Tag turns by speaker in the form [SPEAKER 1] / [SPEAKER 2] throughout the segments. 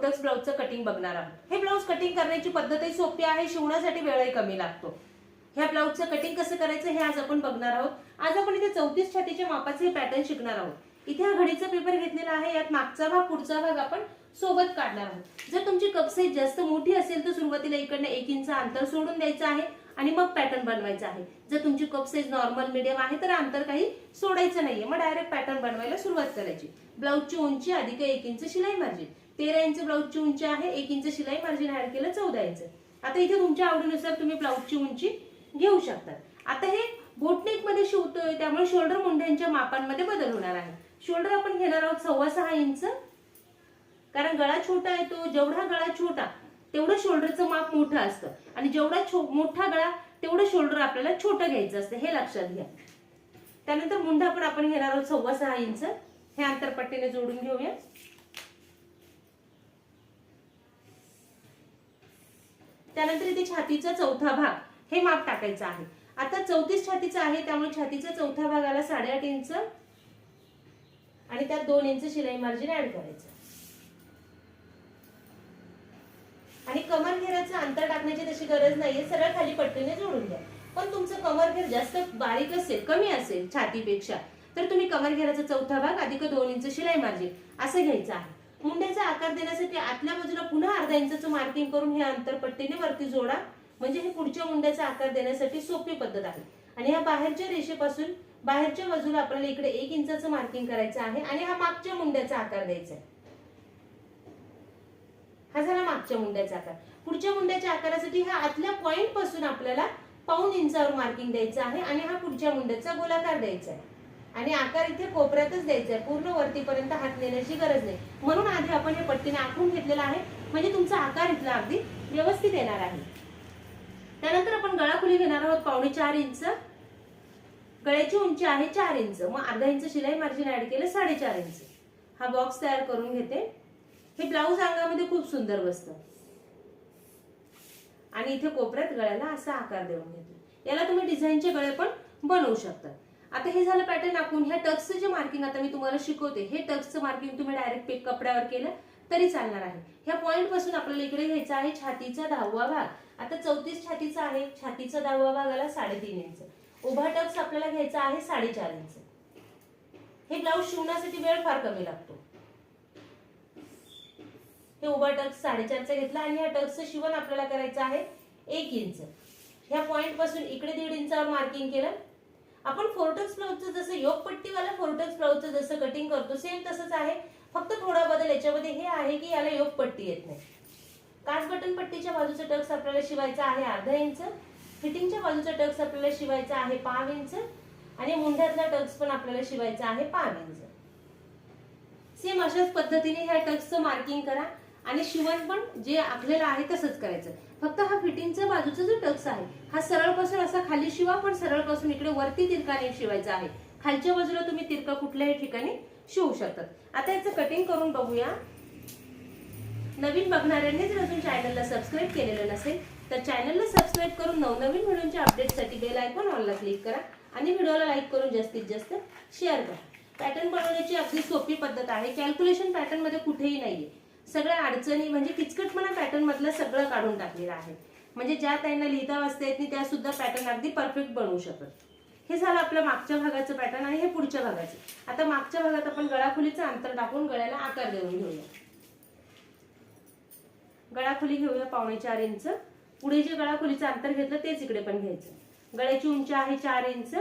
[SPEAKER 1] फोर्टक्स ब्लाऊजचं cutting बघणार आहोत. हे ब्लाऊज कटिंग करण्याची पद्धतही सोपी आहे शिवण्यासाठी वेळही कमी लागतो. ह्या ब्लाऊजचं कटिंग कसं करायचं हे आज आपण बघणार आहोत. आज आपण इथे चौतीस छातीच्या मापाचे हे पॅटर्न शिकणार आहोत. इथे हा घडीचा पेपर घेतलेला आहे यात मागचा भाग पुढचा भाग आपण सोबत काढणार आहोत. जर तुमची कप साईज जास्त मोठी असेल तर सुरुवातीला इकडनं एक इंच अंतर सोडून द्यायचं आहे आणि मग पॅटर्न बनवायचा आहे. जर तुमची कप साईज नॉर्मल मिडियम आहे तर अंतर काही सोडायचं नाहीये. मग डायरेक्ट पॅटर्न बनवायला सुरुवात करायची. ब्लाऊजची उंची अधिक एक इंच शिलाई मार्जिन. तेरा इंच ब्लाऊजची उंची आहे एक इंच शिलाई मार्जिन ऍड केलं चौदा इंच. आता इथे तुमच्या आवडीनुसार तुम्ही ब्लाऊजची उंची घेऊ शकता. आता हे बोटनेकमध्ये शिवतोय त्यामुळे शोल्डर मुंड्यांच्या मापांमध्ये बदल होणार आहे. शोल्डर आपण घेणार आहोत सव्वा सहा इंच. कारण गळा छोटा आहे तो जेवढा गळा छोटा तेवढं शोल्डरचं माप मोठं असतं. आणि जेवढा छो- मोठा गळा तेवढं शोल्डर आपल्याला छोटं घ्यायचं असतं हे लक्षात घ्या. त्यानंतर मुंडा पण आपण घेणार आहोत सव्वा सहा इंच. हे आंतरपट्टीने जोडून घेऊया. त्यानंतर इथे छातीचा चौथा भाग हे माप टाकायचं आहे. आता चौतीस छातीचा आहे त्यामुळे छातीचा चौथा भागाला साडेआठ इंच आणि त्यात दोन इंच शिलाई मार्जिन ऍड करायचं. आणि कमर घेराचं अंतर टाकण्याची तशी गरज नाहीये सरळ खाली पट्टीने जोडून द्या. पण तुमचं कमर घेर जास्त बारीक असेल कमी असेल छातीपेक्षा तर तुम्ही कमर घेराचा चौथा भाग अधिक दोन इंच शिलाई मार्जिन असं घ्यायचं आहे. मुंड्याचा आकार देण्यासाठी आतल्या बाजूला पुन्हा अर्धा इंचाचं मार्किंग करून हे अंतर पट्टीने वरती जोडा. म्हणजे हे पुढच्या मुंड्याचा आकार देण्यासाठी सोपी पद्धत आहे. आणि ह्या बाहेरच्या रेषेपासून बाहेरच्या बाजूला आपल्याला इकडे एक इंचाचं मार्किंग करायचं आहे आणि हा मागच्या मुंड्याचा आकार द्यायचा आहे. हा झाला मागच्या मुंड्याचा आकार. पुढच्या मुंड्याच्या आकारासाठी हा आतल्या पॉइंटपासून आपल्याला पाऊन इंचावर मार्किंग द्यायचं आहे आणि हा पुढच्या मुंड्याचा गोलाकार द्यायचा आहे. आणि आकार इथे कोपऱ्यातच द्यायचा आहे. पूर्ण वरतीपर्यंत हात नेण्याची गरज नाही. म्हणून आधी आपण हे पट्टीने आखून घेतलेला आहे. म्हणजे तुमचा आकार इथला अगदी व्यवस्थित येणार आहे. त्यानंतर आपण गळाखुली घेणार आहोत. पावणे चार इंच. गळ्याची उंची आहे चार इंच. मग अर्धा इंच शिलाई मार्जिन ऍड केलं साडेचार इंच. हा बॉक्स तयार करून घेते. हे ब्लाऊज अंगामध्ये खूप सुंदर बसतं. आणि इथे कोपऱ्यात गळ्याला असा आकार देऊन घेतो. याला तुम्ही डिझाईनचे गळे पण बनवू शकता. आता हे झालं पॅटर्न आखून ह्या टक्सचं जे मार्किंग आता मी तुम्हाला शिकवते. हे टक्सचं मार्किंग तुम्ही डायरेक्ट कपड्यावर केलं तरी चालणार आहे. ह्या पॉईंटपासून आपल्याला इकडे घ्यायचा आहे छातीचा दहावा भाग. आता चौतीस छातीचा आहे. छातीचा दहावा भागाला साडेतीन इंच. उभा टक्स आपल्याला घ्यायचा आहे साडेचार इंच. हे ब्लाऊज शिवण्यासाठी वेळ फार कमी लागतो. हे उभा टक्स साडेचारचा घेतला आणि ह्या टक्सचं शिवण आपल्याला करायचं आहे एक इंच. ह्या पॉईंटपासून इकडे दीड इंचावर मार्किंग केलं. आपण फोरटक्स ब्लाऊजचं जसं योगपट्टीवाला फोरटक्स ब्लाऊजचं जसं कटिंग करतो सेम तसंच आहे. फक्त थोडा बदल याच्यामध्ये हे आहे की याला योगपट्टी येत नाही. काच बटन पट्टीच्या बाजूचा टक्स आपल्याला शिवायचा आहे अर्धा इंच फिटिंगच्या बाजूचा टक्स आपल्याला शिवायचा आहे पाव इंच आणि मुंढ्यातला टक्स पण आपल्याला शिवायचा आहे पाव इंच. सेम अशाच पद्धतीने ह्या टक्सचं मार्किंग करा आणि शिवण पण जे आपल्याला आहे तसंच करायचं. फक्त हा फिटिंगचा बाजूचा जो टक्स आहे हा सरळ सरळपासून असा खाली शिवा पण सरळ कसून इकडे वरती तिरकाने शिवायचा आहे. खालच्या बाजूला तुम्ही तिरका कुठल्याही ठिकाणी शिवू शकतात आता याचं कटिंग करून बघूया. नवीन बघणाऱ्यांनी जर अजून चॅनलला सबस्क्राईब केलेलं नसेल तर चॅनलला सबस्क्राईब करून नवनवीन व्हिडिओच्या अपडेटसाठी बेल आयकॉन ऑनला क्लिक करा आणि व्हिडिओला लाईक करून जास्तीत जास्त शेअर करा. पॅटर्न बनवण्याची अगदी सोपी पद्धत आहे. कॅल्क्युलेशन पॅटर्नमध्ये कुठेही नाहीये. सगळ्या अडचणी म्हणजे किचकटपणा पॅटर्न मधलं सगळं काढून टाकलेलं आहे. म्हणजे ज्या त्यांना लिहिता वाचता येत नाही त्या सुद्धा पॅटर्न अगदी परफेक्ट बनवू शकत. हे झालं आपलं मागच्या भागाचं पॅटर्न आणि हे पुढच्या भागाचं. आता मागच्या भागात आपण गळाखुलीचं अंतर टाकून गळ्याला आकार देऊन घेऊया. गळाखोली घेऊया पावणे चार इंच. पुढे जे गळाखोलीचं अंतर घेतलं तेच इकडे पण घ्यायचं. गळ्याची उंची आहे चार इंच.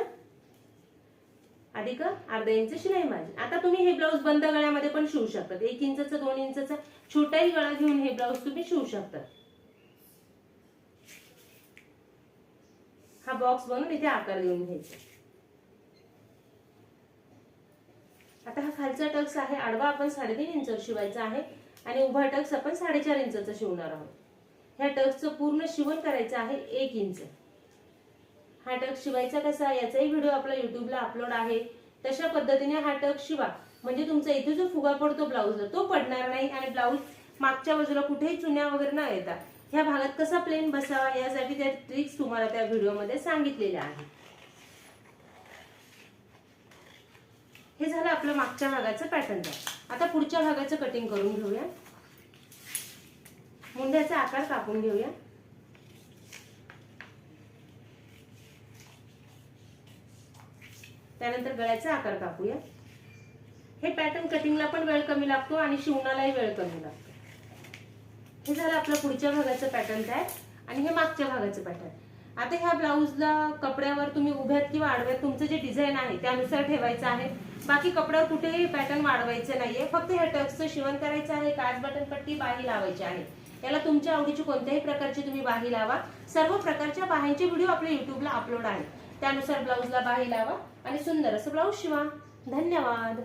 [SPEAKER 1] अधिक अर्धा इंच शिलाई मार्जिन आता तुम्ही हे ब्लाऊज बंद गळ्यामध्ये पण शिवू शकतात. एक इंचा दोन इंचा छोटाही गळा घेऊन हे ब्लाऊज तुम्ही शिवू शकतात. हा बॉक्स बनवून इथे आकार देऊन घ्यायचा. आता हा खालचा टक्स आहे आडवा आपण साडेतीन इंच शिवायचा आहे आणि उभा टक्स आपण साडेचार इंचा शिवणार आहोत. ह्या टक्सचं पूर्ण शिवण करायचं आहे एक इंच. हा टक्स शिवायचा कसा याचाही व्हिडिओ आपला युट्यूबला अपलोड आहे. तशा पद्धतीने हा टक्स शिवा. म्हणजे तुमचा इथे जो फुगा पडतो ब्लाऊजला तो पडणार नाही आणि ब्लाऊज मागच्या बाजूला कुठेही चुन्या वगैरे न येता ह्या भागात कसा प्लेन बसावा यासाठी त्या ट्रिक्स तुम्हाला त्या व्हिडिओमध्ये सांगितलेल्या आहेत. हे झालं आपलं मागच्या भागाचं पॅटर्न आता पुढच्या भागाचं कटिंग करून घेऊया. मुंड्याचा आकार कापून घेऊया. त्यानंतर गळ्याचा आकार कापूया. हे पॅटर्न कटिंगला पण वेळ कमी लागतो आणि शिवणालाही वेळ कमी लागतो. हे झालं आपलं पुढच्या भागाचं पॅटर्न काय? आणि हे मागच्या भागाचं पॅटर्न आता ह्या ब्लाऊजला कपड्यावर तुम्ही उभ्यात किंवा आडव्यात तुमचं जे डिझाईन आहे त्यानुसार ठेवायचं आहे. बाकी कपड्यावर कुठेही पॅटर्न वाढवायचं नाहीये. फक्त ह्या टक्सचं शिवण करायचं आहे काच बटन पट्टी बाही लावायची आहे. याला तुमच्या आवडीची कोणत्याही प्रकारची तुम्ही बाही लावा. सर्व प्रकारच्या बाह्यांचे व्हिडिओ आपल्या युट्यूबला अपलोड आहेत. त्यानुसार ब्लाऊजला बाही लावा आणि सुंदर असं ब्लाऊज शिवा. धन्यवाद.